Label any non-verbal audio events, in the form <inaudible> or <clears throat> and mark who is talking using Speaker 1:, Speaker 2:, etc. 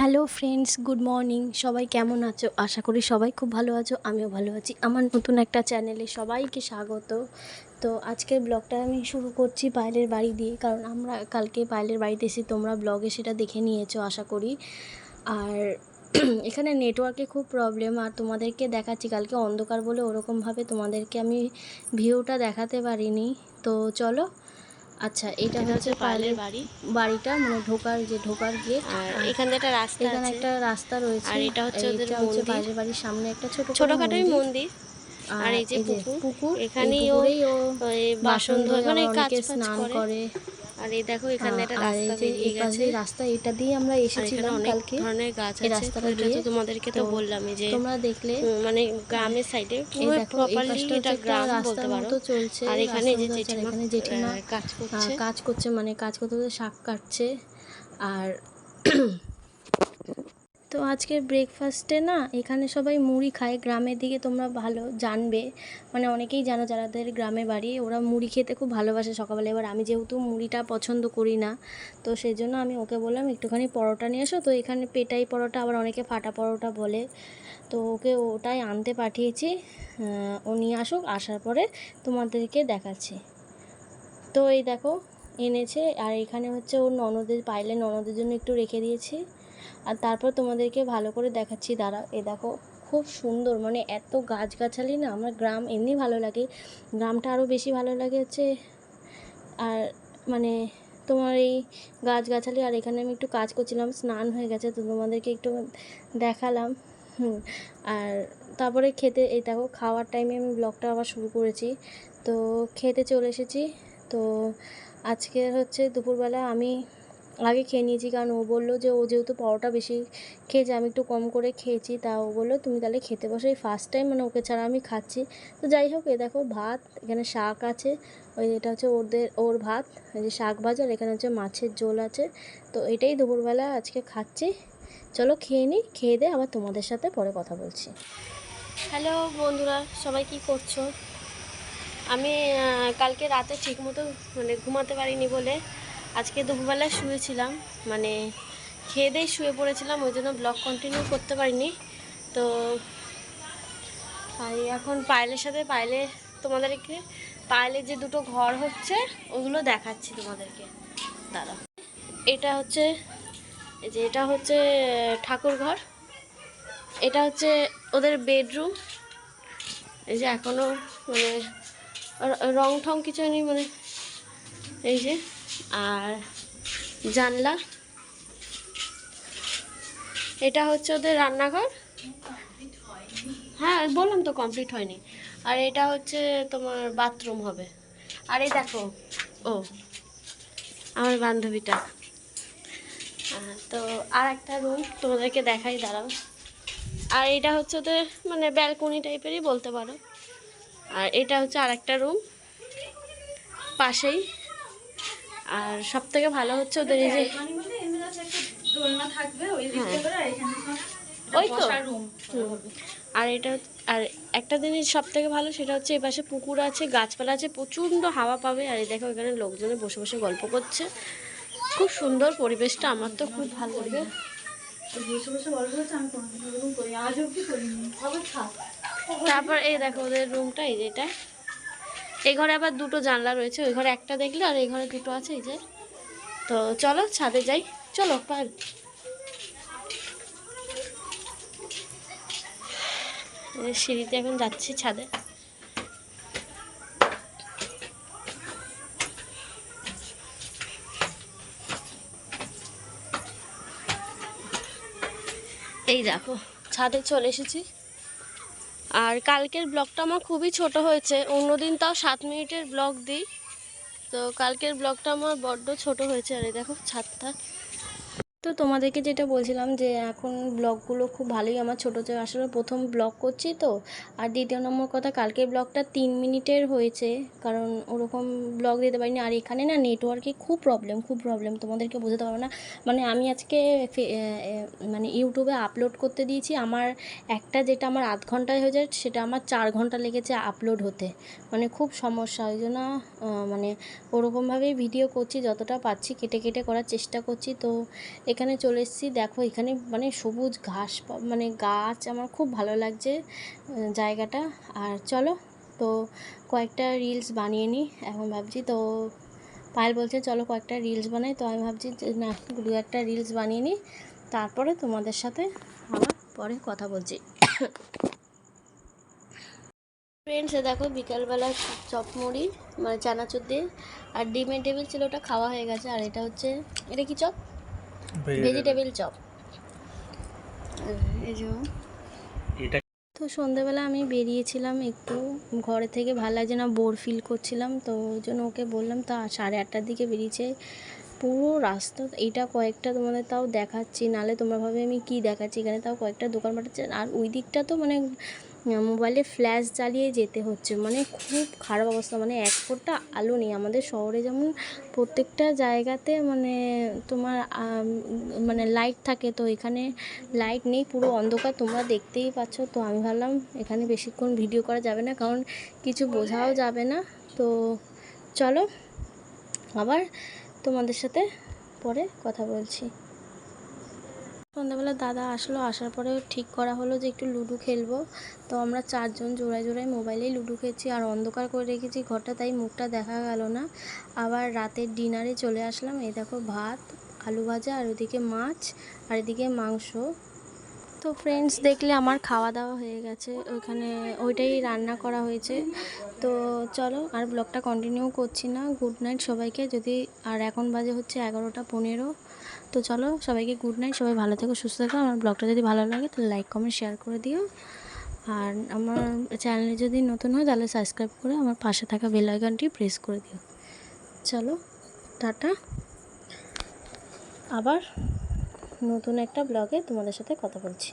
Speaker 1: Hello friends good morning সবাই কেমন আছো? আশা করি সবাই খুব ভালো আছো, আমিও ভালো আছি। আমার নতুন একটা চ্যানেলে সবাইকে স্বাগত। তো আজকের ব্লগটা আমি শুরু করছি পায়েলের বাড়ি দিয়ে, কারণ আমরা কালকে পায়েলের বাড়িতে এসে তোমরা ব্লগে সেটা দেখে নিয়েছো, আশা করি। আর <clears throat> এখানে নেটওয়ার্কে খুব প্রবলেম আর তোমাদেরকে দেখাচ্ছি, কালকে অন্ধকার বলে ওরকমভাবে তোমাদেরকে আমি ভিউটা দেখাতে পারিনি। তো চলো আচ্ছা এটা হচ্ছে পালের
Speaker 2: বাড়ি।
Speaker 1: বাড়িটা মানে ঢোকার যে ঢোকার গেট।
Speaker 2: আর এখানে একটা রাস্তা
Speaker 1: এখানে একটা রাস্তা রয়েছে।
Speaker 2: আর এটা হচ্ছে ওদের
Speaker 1: হচ্ছে
Speaker 2: মন্দির।
Speaker 1: বাইরের বাড়ির সামনে একটা ছোট
Speaker 2: ছোটখাটোই
Speaker 1: মন্দির।
Speaker 2: আর এই যে পুকুর এখানেই ও ওই
Speaker 1: বাসন ধোয়
Speaker 2: ধোয় মানে কাজ
Speaker 1: স্নান
Speaker 2: করে। আর এই দেখো এখানে একটা
Speaker 1: হ্যাঁ, এই
Speaker 2: রাস্তা বেরিয়ে গেছে।
Speaker 1: রাস্তা এটা দিয়ে আমরা এসেছিলাম
Speaker 2: অনেক
Speaker 1: কালকে
Speaker 2: ধরনের গাছ আছে।
Speaker 1: রাস্তাটা দিয়ে।
Speaker 2: তোমাদেরকে তো
Speaker 1: বললাম
Speaker 2: বললামই যে
Speaker 1: তোমরা দেখলে
Speaker 2: মানে গ্রামের সাইডে পুরো প্রপারলি এটা গ্রাম বলতে পারো।
Speaker 1: চলছে।
Speaker 2: আর এখানে যে জেঠিমা
Speaker 1: এখানে জেঠিমা
Speaker 2: কাজ করছে।
Speaker 1: কাজ করছে মানে কাজ করতে করতে শাক কাটছে। আর তো আজকে ব্রেকফাস্টে না, এখানে সবাই মুড়ি খায়। গ্রামের দিকে তোমরা ভালো জানবে। মানে অনেকেই জানো যাদের গ্রামে বাড়ি, ওরা মুড়ি খেতে খুব ভালোবাসে সকালবেলা। এবার আমি যেহেতু মুড়িটা পছন্দ করি না, তো সেই জন্য আমি ওকে বললাম, একটুখানি পরোটা নিয়ে এসো। তো এখানে পেটাই পরোটা, আবার অনেকে ফাটা পরোটা বলে। তো ওকে ওটাই আনতে পাঠিয়েছি। ও নিয়ে আসুক, আসার পরে তোমাদেরকে দেখাচ্ছি। তো এই দেখো, এনেছে। আর এখানে হচ্ছে ওর ননদের, পাইলে ননদের জন্য একটু রেখে দিয়েছি। আর তারপর তোমাদেরকে ভালো করে দেখাচ্ছি দাঁড়া এ দেখো, খুব সুন্দর মানে এত গাছগাছালি না, আমার গ্রাম এমনি ভালো লাগে, গ্রামটা আরও বেশি ভালো লাগে হচ্ছে, আর মানে তোমার এই গাছগাছালি, আর এখানে আমি একটু কাজ করছিলাম, স্নান হয়ে গেছে, তো তোমাদেরকে একটু দেখালাম, হুম, আর তারপরে খেতে, এই দেখো, খাওয়ার টাইমে আমি ব্লগটা আবার শুরু করেছি, তো খেতে চলে এসেছি, তো আজকে হচ্ছে দুপুরবেলা আমি আগে খেয়ে নিয়েছি, কারণ ও বলল যে ও যেহেতু পরোটা বেশি খেয়েছে, আমি একটু কম করে খেয়েছি, তা ও বলল তুমি তাহলে খেতে বসো, এই ফার্স্ট টাইম মানে ওকে ছাড়া আমি খাচ্ছি। তো যাই হোক, এ দেখো ভাত, এখানে শাক আছে, ওই এটা হচ্ছে ওদের ওর ভাত, এই যে শাক ভাজা, আর এখানে হচ্ছে মাছের ঝোল আছে। তো এটাই দুপুরবেলা আজকে খাচ্ছি। চলো খেয়ে নিই খেয়ে দে আবার তোমাদের সাথে পরে কথা বলছি।
Speaker 2: হ্যালো বন্ধুরা, সবাই কি করছ? আমি কালকে রাতে ঠিকমতো মানে ঘুমাতে পারিনি বলে আজকে দুপুরবেলা শুয়েছিলাম মানে খেয়ে দিয়ে শুয়ে পড়েছিলাম, ওই জন্য ব্লগ কন্টিনিউ করতে পারিনি। তো আর এখন পায়েলের সাথে, পায়েলে তোমাদেরকে, পায়েলের যে দুটো ঘর হচ্ছে, ওগুলো দেখাচ্ছি তোমাদেরকে। দাদা এটা হচ্ছে যে এটা হচ্ছে ঠাকুর ঘর। এটা হচ্ছে ওদের বেডরুম এই যে এখনও মানে রং ঠং কিছু নেই মানে এই যে আর জানলা। এটা হচ্ছে ওদের রান্নাঘর? হ্যাঁ বললাম তো কমপ্লিট হয়নি। আর এটা হচ্ছে তোমার বাথরুম হবে। আর এই দেখো, ও, আমার বান্ধবীটা। তো আর একটা রুম তোমাদেরকে দেখাই, দাঁড়াও। আর এটা হচ্ছে ওদের মানে ব্যালকনি টাইপেরই বলতে পারো। আর এটা হচ্ছে আর একটা রুম পাশেই। আর সব থেকে ভালো হচ্ছে ওদের এই যে ওই তো। আর এটা আর একটা জিনিস সব থেকে ভালো সেটা হচ্ছে এই পাশে পুকুর আছে গাছপালা আছে প্রচণ্ড হাওয়া পাবে। আর এই দেখো এখানে লোকজনে বসে বসে গল্প করছে। খুব সুন্দর পরিবেশটা আমার তো খুব ভালো লাগে। তারপর এই দেখো ওদের রুমটা এই যে এটা। এই ঘরে আবার দুটো জানলা রয়েছে, ওই ঘরে একটা দেখলে আর এই ঘরে দুটো আছে এই যে। তো চলো, ছাদে যাই। চলো, পার। সিঁড়িতে এখন যাচ্ছি ছাদে। এই দেখো, ছাদে চলে এসেছি। আর কালকের ব্লগটা আমার খুবই ছোট হয়েছে। অন্যদিন তাও সাত মিনিটের ব্লগ দিই। তো কালকের ব্লগটা আমার বড্ড ছোট হয়েছে। আর দেখো, ছাদটা।
Speaker 1: তো তোমাদেরকে যেটা বলছিলাম যে এখন ব্লগগুলো খুব ভালোই আমার ছোটো থেকে আসলে প্রথম ব্লগ করছি তো, আর দ্বিতীয় নম্বর কথা কালকের ব্লগটা তিন মিনিটের হয়েছে, কারণ ওরকম ব্লগ দিতে পারিনি। আর এখানে না নেটওয়ার্কে খুব প্রবলেম খুব প্রবলেম তোমাদেরকে বোঝাতে পারব না। মানে আমি আজকে মানে ইউটিউবে আপলোড করতে দিয়েছি, আমার একটা যেটা আমার আধ ঘন্টায় হয়ে যায়, সেটা আমার চার ঘণ্টা লেগেছে আপলোড হতে। মানে খুব সমস্যা, ওই জন্য মানে ওরকমভাবেই ভিডিও করছি, যতটা পাচ্ছি কেটে কেটে করার চেষ্টা করছি। তো এখানে চলে এসেছি। দেখো এখানে মানে সবুজ ঘাস মানে গাছ, আমার খুব ভালো লাগছে জায়গাটা। আর চলো, তো কয়েকটা রিলস বানিয়ে নিই, এখন ভাবছি তো পায়েল বলছে, চলো কয়েকটা রিলস বানাই। তো আমি ভাবছি না দু একটা রিলস বানিয়ে নিই, তারপরে তোমাদের সাথে আবার পরে কথা বলছি। ফ্রেন্ডস দেখো বিকালবেলা চপ মুড়ি মানে চানাচুর দিয়ে, আর ডিমের টেবিল ছিল, ওটা খাওয়া হয়ে গেছে। আর এটা হচ্ছে, এটা কি চপ? ভেজিটেবিল চপ এই যে
Speaker 3: এটা
Speaker 1: তো সন্ধেবেলা আমি বেরিয়েছিলাম একটু ঘরে থেকে ভালো লাগছে না বোর ফিল করছিলাম তো ওই জন্য ওকে বললাম তা সাড়ে আটটার দিকে বেরিয়েছে। পুরো রাস্তা এইটা কয়েকটা তোমাদের তাও দেখাচ্ছি নালে তোমরা ভাবে আমি কি দেখাচ্ছি এখানে তাও কয়েকটা দোকান পাঠাচ্ছে আর ওই দিকটা তো মানে মোবাইলে ফ্ল্যাশ জ্বালিয়ে যেতে হচ্ছে। মানে খুব খারাপ অবস্থা। মানে এক ফোঁটা আলো নেই। আমাদের শহরে যেমন প্রত্যেকটা জায়গাতে মানে তোমার মানে লাইট থাকে। তো এখানে লাইট নেই, পুরো অন্ধকার। তোমরা দেখতেই পাচ্ছ। তো আমি ভাবলাম এখানে বেশিক্ষণ ভিডিও করা যাবে না, কারণ কিছু বোঝাও যাবে না। তো চলো, আবার তোমাদের সাথে পরে কথা বলছি। সন্ধ্যাবেলা দাদা আসলো, আসার পরে ঠিক করা হলো যে একটু লুডো খেলব। তো আমরা চারজন জোড়ায় জোড়ায় মোবাইলেই লুডো খেয়েছি আর অন্ধকার করে রেখেছি ঘরটা, তাই মুখটা দেখা গেল না। আবার রাতের ডিনারে চলে আসলাম, এই দেখো ভাত, আলু ভাজা, আর ওদিকে মাছ, আর এদিকে মাংস। তো ফ্রেন্ডস দেখলে আমার খাওয়া দাওয়া হয়ে গেছে, ওইখানে ওইটাই রান্না করা হয়েছে। তো চলো আর ব্লগটা কন্টিনিউ করছি না। গুড নাইট সবাইকে, যদি আর এখন বাজে হচ্ছে এগারোটা পনেরো তো চলো, সবাইকে গুড নাইট সবাই ভালো থেকো, সুস্থ থেকো। আমার ব্লগটা যদি ভালো লাগে, তাহলে লাইক কমেন্ট শেয়ার করে দিও। আর আমার চ্যানেলে যদি নতুন হয়, তাহলে সাবস্ক্রাইব করে আমার পাশে থাকা বেল আইকনটি প্রেস করে দিও। চলো, টাটা। আবার নতুন একটা ব্লগে তোমাদের সাথে কথা বলছি।